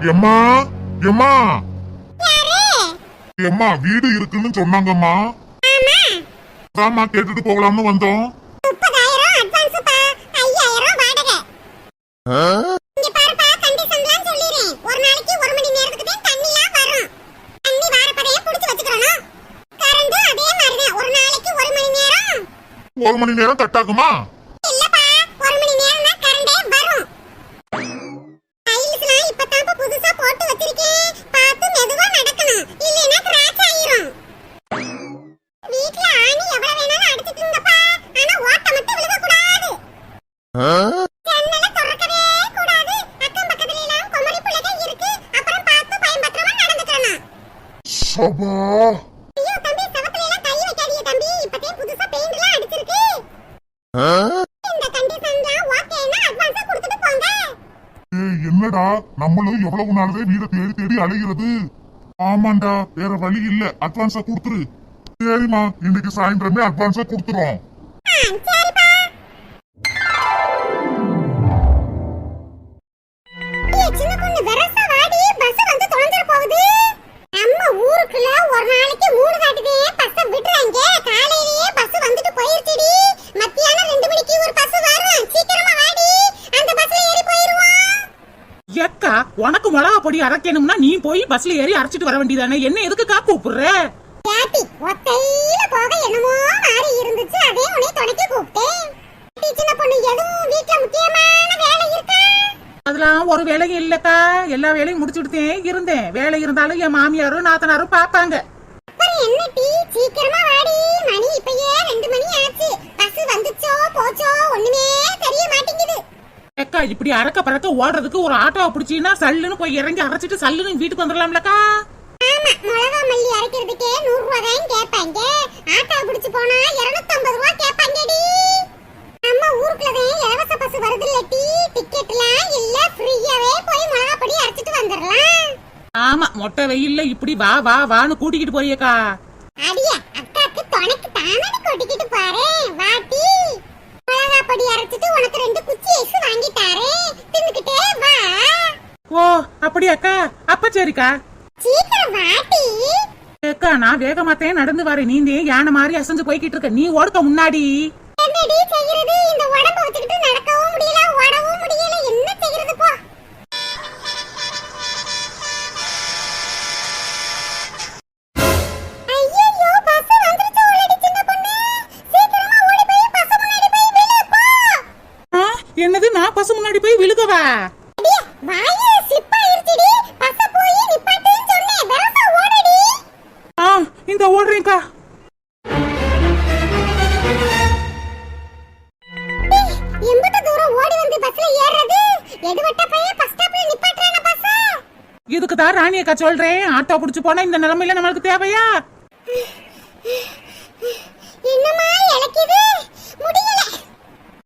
எம்மா எம்மா. எம்மா வீடு இருக்குன்னு சொன்னாங்கம்மா. அதாம்மா கேட்டுட்டு போகலாம்னு வந்தோம். முப்பதாயிரம் அட்வான்ஸ் பா. ஐயாயிரம் என்னடா? நம்மளும் எவ்வளவு நாளவே வீட தேடி தேடி அலைகிறது ஆமாண்டா வேற வழி இல்ல. அட்வான்ஸா கொடுத்துரு. சரிம்மா இன்னைக்கு சாயந்தரமே அட்வான்ஸா கொடுத்துறோம் பொடி அரைக்கணும்னா நீ போய் பஸ்ல ஏறி அரைச்சிட்டு வர வேண்டியதானே? என்ன எதுக்குக்கா கூப்பிடுற? பாட்டி ஒத்தையில போக என்னமோ மாறி இருந்துச்சு. அதே உன்னை துணைக்க கூப்பிட்டேன். பாட்டி, சின்ன பொண்ணு எதுவும் வீட்ல முக்கியமான வேலை இருக்கா? அதெல்லாம் ஒரு வேலையும் இல்லக்கா. எல்லா வேலையும் முடிச்சுட்டுதேன் இருந்தேன். வேலை இருந்தாலும் என் மாமியாரும் நாத்தனாரும் பாப்பாங்க ஏக்கா இப்படி அறக்க பறக்க ஓடுறதுக்கு ஒரு ஆட்டோவை பிடிச்சின்னா சல்லுன்னு போய் இறங்கி அரைச்சிட்டு சல்லுன்னு வீட்டுக்கு வந்துடலாம்லக்கா. மிளகா மல்லி அரைக்கிறதுக்கே நூறு ரூபா தான் கேட்பாங்க. ஆட்டோ பிடிச்சு போனா இருநூத்தி ஐம்பது ரூபா கேட்பாங்கடி. நம்ம ஊருக்குள்ள தான் இலவச பஸ் வருது இல்ல டீ டிக்கெட்லாம் இல்ல ஃப்ரீயாவே போய் மிளகா பொடி அரைச்சிட்டு வந்துடலாம். ஆமா மொட்டை வெயில்ல இப்படி வா வா வான்னு கூட்டிக்கிட்டு போறியக்கா. அடியா அக்காக்கு துணைக்கு தானே கொட்டிக்கிட்டு பாரு வாட்டி மிளகா பொடி அரைச்சிட்டு உனக்கு ரெண்டு குச்சி ஐஸ் வாங்கி தாரேன். தின்னுக்கிட்டே வா. ஓ அப்படியாக்கா அப்ப சரிக்கா. சீக்கிரம் வாட்டி ஏக்கா நான் வேகமாத்தே நடந்து வரேன். நீ யானை மாதிரி அசைஞ்சு போய்கிட்டு இருக்க. நீ ஓடுக்க முன்னாடி. என்னடி செய்யறது? இந்த உடம்ப வச்சுக்கிட்டு நடக்கவும் பஸ் ஸ்டாப்ல நிப்பாட்டுறான பஸ் இதுக்கு தான் ராணி அக்கா சொல்றேன். ஆட்டோ புடிச்சு போனா இந்த நிலைமையில நம்மளுக்கு தேவையா? என்னமா இழக்குது முடியல.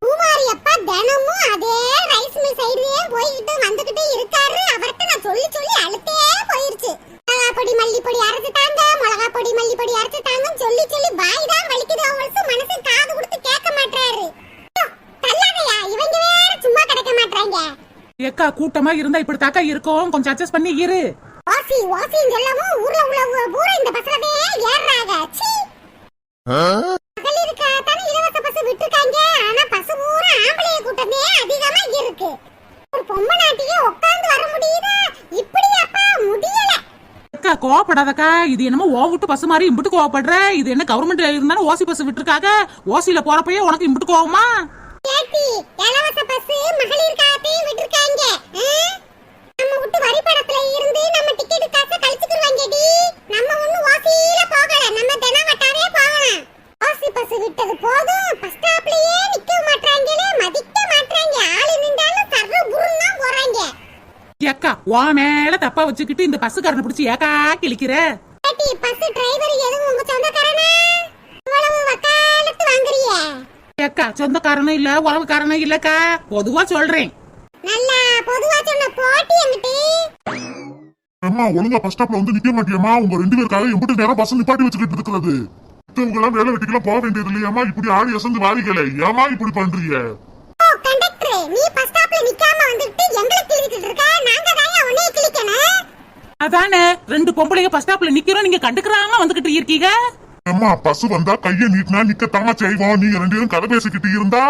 பூமாரி தினமும் அதே ரைஸ் மில் சைடுலயே போய்கிட்டு வந்துகிட்டு இருக்காரு. அவர்கிட்ட நான் சொல்லி சொல்லி அழுத்தே போயிருச்சு. மிளகா பொடி அரைச்சு தாங்க. மிளகா பொடி மல்லிப்பொடி அரைச்சு தாங்கன்னு சொல்லி சொல்லி வாய் தான் வலிக்குது. அவளுக்கு மனசு காது கொடுத்து கேட்க மாட்டாரு தள்ளாதையா. இவங்க வேற சும்மா கிடைக்க மாட்டாங்க ஏக்கா கூட்டமா இருந்தா இப்படி தாக்கா இருக்கும்? கொஞ்சம் அட்ஜஸ்ட் பண்ணி இரு. வாசி வாசின்னு சொல்லவும் ஊர்ல உள்ள பூரா இந்த பஸ்லவே ஏறாங்க சீ மகளிருக்கு தானே இலவச பஸ் விட்டுருக்காங்க. ஆனா ஆம்பளைய கூட்டமே அதிகமா இருக்கு. ஒரு பொம்மை நாட்டியே உட்கார்ந்து வர முடியுதா? இப்படி அப்பா முடியல. அக்கா கோவப்படாதக்கா. இது என்னமோ ஓ விட்டு பஸ் மாதிரி இம்புட்டு கோவப்படுற. இது என்ன கவர்மெண்ட் இருந்தாலும் ஓசி பஸ் விட்டுருக்காங்க ஓசியில போறப்பயே உனக்கு இம்புட்டு கோவமா? கேட்டி இலவச பஸ் மகளிருக்காகத்தையும் உன் மேல தப்பா வச்சுக்கிட்டு இந்த பஸ்ஸுக்காரனை பிடிச்சி ஏக்கா கிழிக்கிற? பஸ் டிரைவர் எதுவும் உங்க சொந்தக்காரனா? இவ்வளவு வக்காலத்து வாங்குறியே. ஏக்கா சொந்தக்காரனும் இல்ல உறவுக்காரனும் இல்லக்கா. பொதுவா சொல்றேன். நல்லா பொதுவா சொன்ன போட்டி என்கிட்ட அம்மா ஒழுங்கா பஸ் ஸ்டாப்ல வந்து நிக்க மாட்டியம்மா. உங்க ரெண்டு பேருக்காக எம்பிட்டு நேரம் பஸ் நிப்பாட்டி வச்சுக்கிட்டு இருக்கிறது. மத்தவங்க எல்லாம் வேலை வெட்டிக்கெல்லாம் போக வேண்டியது இல்லையாமா இப்படி ஆடி அசந்து வாரிகளே. ஏமா இப்படி பண்றீங்க? ஓ கண்டக்டர் நீ பஸ் ஸ்டாப்ல நிக்காம வந்துட்டு எங்களை கிழிச்சிட்டு இருக்க? நாங்க தான் உன்னைய கிழிக்கணும். அதானே? ரெண்டு பொம்பளைங்க பஸ் ஸ்டாப்ல நிக்கிறோம் நீங்க கண்டுக்கிறாம வந்துகிட்டு இருக்கீங்க? ஏம்மா பஸ் வந்தா கைய நீட்டினா நிக்கத்தாமா செய்வோம். நீங்க ரெண்டு பேரும் கதை பேசிக்கிட்டு இருந்தா?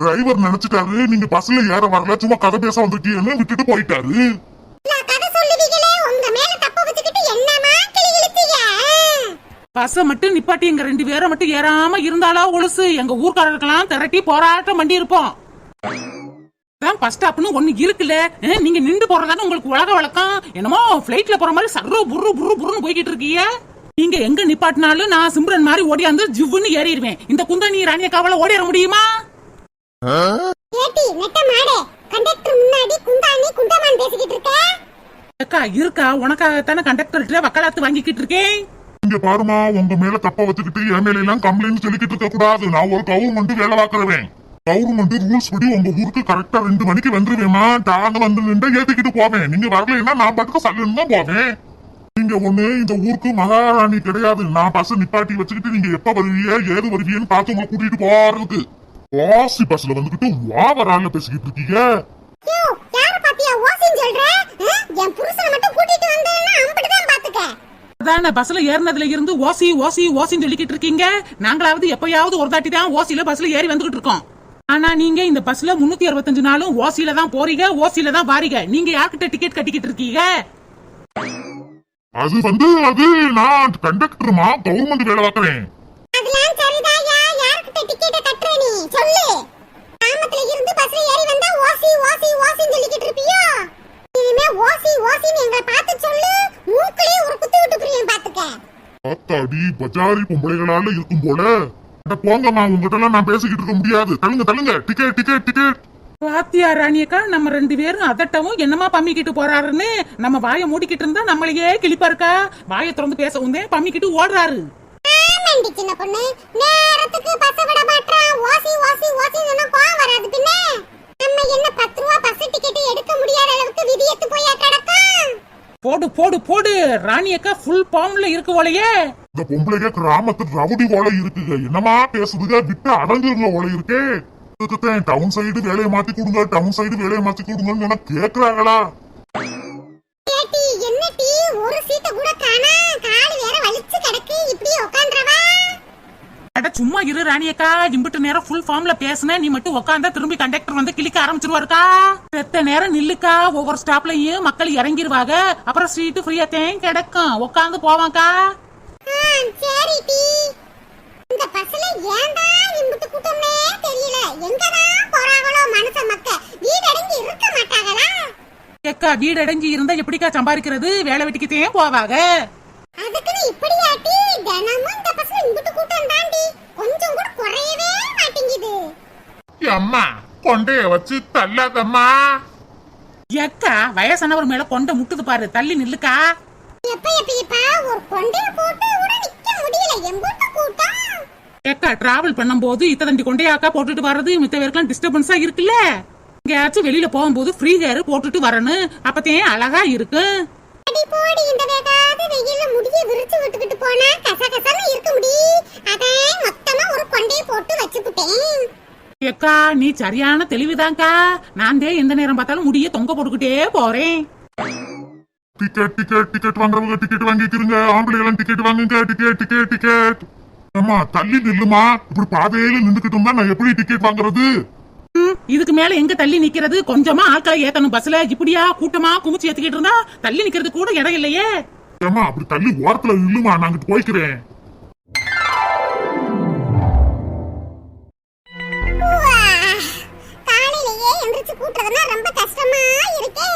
டிரைவர் நினைச்சிட்டாரு நீங்க பஸ்ல ஏற வரல சும்மா கதை பேச வந்திருக்கீங்கன்னு விட்டுட்டு போயிட்டாரு. பஸ்ஸ மட்டும் நிப்பாட்டி எங்க ரெண்டு பேரை மட்டும் ஏறாம இருந்தாலோ ஒழுசு. எங்க ஊர்க்காரர்களுக்கெல்லாம் திரட்டி போராட்டம் பண்ணி இருப்போம் பஸ் ஸ்டாப்னு ஒண்ணு இருக்குல்ல? நீங்க நின்று போறதானே உங்களுக்கு உலக வழக்கம்? என்னமோ பிளைட்ல போற மாதிரி சர்ரு புர்ரு புர்ரு புர்ருன்னு போய்கிட்டு இருக்கீங்க. நீங்க எங்க நிப்பாட்டினாலும் நான் சிம்ரன் மாதிரி ஓடியாந்து ஜிவ்வுன்னு ஏறிடுவேன். இந்த குந்தணி ராணிய காவல ஓடிட முடியுமா? ஏட்டி நெட்ட மாடே. கண்டக்டர் முன்னாடி குந்தாணி குண்டமான் பேசிக்கிட்டு இருக்க? அக்கா இருக்கா? உனக்காகத்தானே கண்டக்டர்கிட்ட வக்காலத்து வாங்கிக்கிட்டு இருக்கேன். இங்க பாருமா உங்க மேல தப்ப வச்சுக்கிட்டு என் மேல எல்லாம் கம்ப்ளைண்ட் சொல்லிக்கிட்டு இருக்க கூடாது நான் ஒரு கவர்மெண்ட் வேலை பார்க்கறவேன். கவர்மெண்ட் ரூல்ஸ் படி உங்க ஊருக்கு கரெக்டா ரெண்டு மணிக்கு வந்துருவேமா டாங்க வந்து நின்று ஏத்திக்கிட்டு போவேன். நீங்க வரலைன்னா நான் பாட்டுக்கு சல்லுன்னு தான் போவேன். நீங்க ஒண்ணு இந்த ஊருக்கு மகாராணி கிடையாது. நான் பஸ் நிப்பாட்டி வச்சுக்கிட்டு நீங்க எப்ப வருவீங்க ஏது வருவீங்கன்னு பார்த்து உங்களை கூட்டிட்டு போறதுக்கு. வாசி பஸ்ல வந்துகிட்டு வாவரால பேசிக்கிட்டு இருக்கீங்க. யோ யார பாத்தியா ஓசின்னு சொல்ற? ஆ? என் புருஷனை மட்டும் கூட்டிட்டு வந்தேன்னா அம்பிட்டுதான் பாத்துக்க. அதான பஸ்ல ஏறினதுல இருந்து ஓசி ஓசி ஓசின்னு சொல்லிக்கிட்டு இருக்கீங்க. நாங்களாவது எப்பயாவது ஒரு தாட்டி தான் ஓசில பஸ்ல ஏறி வந்துகிட்டு இருக்கோம். ஆனா நீங்க இந்த பஸ்ல முன்னூத்தி அறுபத்தஞ்சு நாளும் ஓசில தான் போறீங்க ஓசில தான் வாரீங்க. நீங்க யார்கிட்ட டிக்கெட் கட்டிக்கிட்டு இருக்கீங்க? அது வந்து அது நான் கண்டக்டருமா கவர்மெண்ட் வேலை பார்க்கறேன். பஜாரி பொம்பளைகளால இருக்கும் போல. போங்கம்மா உங்ககிட்ட நான் பேசிக்கிட்டு இருக்க முடியாது. தள்ளுங்க தள்ளுங்க. டிக்கெட் டிக்கெட் டிக்கெட் பாத்தியா ராணியக்கா நம்ம ரெண்டு பேரும் அதட்டவும் என்னமா பம்மிக்கிட்டு போறாருன்னு நம்ம வாயை மூடிக்கிட்டு இருந்தா நம்மளையே கிளிப்பா இருக்கா வாயை திறந்து பேசவும் தான் பம்மிக்கிட்டு ஓடுறாரு. சின்ன பொண்ணு. நேரத்துக்கு பஸ் விட மாட்டான் ஓசி ஓசி சொன்னா கோவம் வராது பின்ன. நம்ம என்ன பத்து ரூபா பஸ் டிக்கெட் எடுக்க முடியாத அளவுக்கு விதியத்து போயா கிடக்கும் போடு போடு போடு. ராணியக்கா ஃபுல் பாம்ல இருக்கு போலயே. இந்த பொம்பளைங்க கிராமத்து ரவுடி ஓலை இருக்குங்க. என்னமா பேசுதுங்க? விட்டு அடங்குங்க ஓலை இருக்கே. இதுக்குத்தான் டவுன் சைடு வேலையை மாத்தி கொடுங்க. டவுன் சைடு வேலையை மாத்தி கொடுங்கன்னு கேக்குறாங்களா? என்ன டீ ஒரு சீட்டை கூட காணா. கால் வேற வலிச்சு கிடக்கு. இப்படி உட்காந்துறவா அட சும்மா இரு ராணியக்கா. இம்பிட்டு நேரம் ஃபுல் ஃபார்ம்ல பேசுன நீ மட்டும் உட்காந்தா திரும்பி கண்டக்டர் வந்து கிளிக்க ஆரம்பிச்சிருவாருக்கா? செத்த நேரம் நில்லுக்கா. ஒவ்வொரு ஸ்டாப்லயும் மக்கள் இறங்கிருவாங்க அப்புறம் சீட்டு ஃப்ரீயா தேன் கிடக்கும். உட்காந்து போவாங்கக்கா சரி டீ. இந்த பஸ்ல ஏன்டா இம்புட்டு கூட்டம்னே தெரியல. எங்கதான் போறாங்களோ மனுஷ மக்க. வீடு அடங்கி இருக்க மாட்டாங்களா? ஏக்கா வீடு அடைஞ்சு இருந்தா எப்படிக்கா சம்பாதிக்கிறது? வேலை வெட்டிக்கு தேன் போவாங்க. அதுக்குன்னு இப்படியாட்டி தினமும் இந்த பஸ்ல இம்புட்டு கூட்டம் தாண்டி கொஞ்சம் கூட குறையவே மாட்டேங்குது. அம்மா கொண்டைய வச்சு தள்ளாதம்மா. ஏக்கா வயசானவர் மேல கொண்ட முட்டுது பாரு. தள்ளி நில்லுக்கா. ஏக்கா டிராவல் பண்ணும்போது இத்த தண்டி கொண்டையாக்கா போட்டுட்டு வர்றது? மித்த பேருக்குலாம் டிஸ்டர்பன்ஸா இருக்குல்ல? எங்கேயாச்சும் வெளியில போகும்போது ஃப்ரீ ஹேர் போட்டுட்டு வரணும். அப்பத்தேன் அழகா இருக்கு. ஏக்கா நீ சரியான தெளிவுதான்க்கா. நான் தே எந்த நேரம் பார்த்தாலும் முடிய தொங்க போட்டுக்கிட்டே போறேன். டிக்கெட் டிக்கெட் டிக்கெட் வாங்குறவங்க டிக்கெட் வாங்கிக்கிறீங்க ஆம்பளை எல்லாம் டிக்கெட் வாங்குங்க டிக்கெட் டிக்கெட் டிக்கெட் அம்மா தள்ளி நில்லுமா? இப்படி பாதையில நின்றுக்கிட்டு நான் எப்படி டிக்கெட் வாங்குறது? ம், இதுக்கு மேல எங்க தள்ளி நிக்கிறது? கொஞ்சமா ஆட்களை ஏத்தணும் பஸ்ல. இப்படியா கூட்டமா குமிச்சு ஏத்திக்கிட்டு இருந்தா தள்ளி நிக்கிறது கூட இடம் இல்லையே. ஏம்மா அப்படி தள்ளி ஓரத்துல நில்லுமா? நான் அங்கிட்டு போய்க்கிறேன். உவா, காலையிலேயே எந்திரிச்சு கூட்டுறதுன்னா ரொம்ப கஷ்டமா இருக்கே.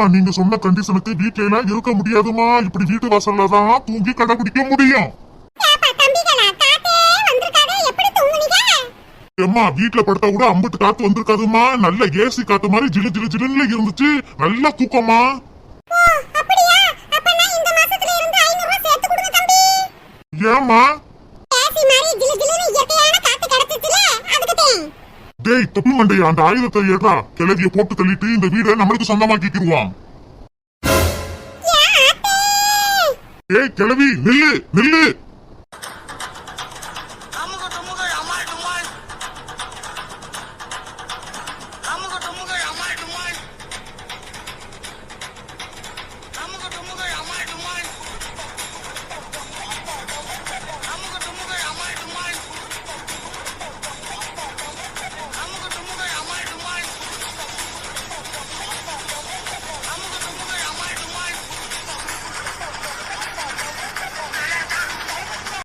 ஏம்மா நீங்க சொன்ன கண்டிஷனுக்கு வீட்ல எல்லாம் இருக்க முடியாதுமா. இப்படி வீட்டு வாசல்ல தான் தூங்கி கடைபிடிக்க முடியும். ஏம்மா வீட்ல படுத்தா கூட அம்பட்டு காத்து வந்திருக்காதுமா. நல்ல ஏசி காத்து மாதிரி ஜிலு ஜிலு ஜிலுன்னு இருந்துச்சு. நல்ல தூக்கமா ஓ அப்படியா? அப்ப நான் இந்த மாசத்துல இருந்து 500 ரூபாய் சேர்த்து கொடுங்க தம்பி. ஏம்மா? ஏசி மாதிரி ஜிலு ஜிலுன்னு இயற்கையான காத்து கிடைச்சிச்சுல அதுக்கு டேய் தொப்பி மண்டைய அந்த ஆயுதத்தை ஏறா கிளவிய போட்டு தள்ளிட்டு இந்த வீடை நம்மளுக்கு சொந்தமாக்கிக்கிடுவான். ஏய் கிளவி நில்லு நில்லு.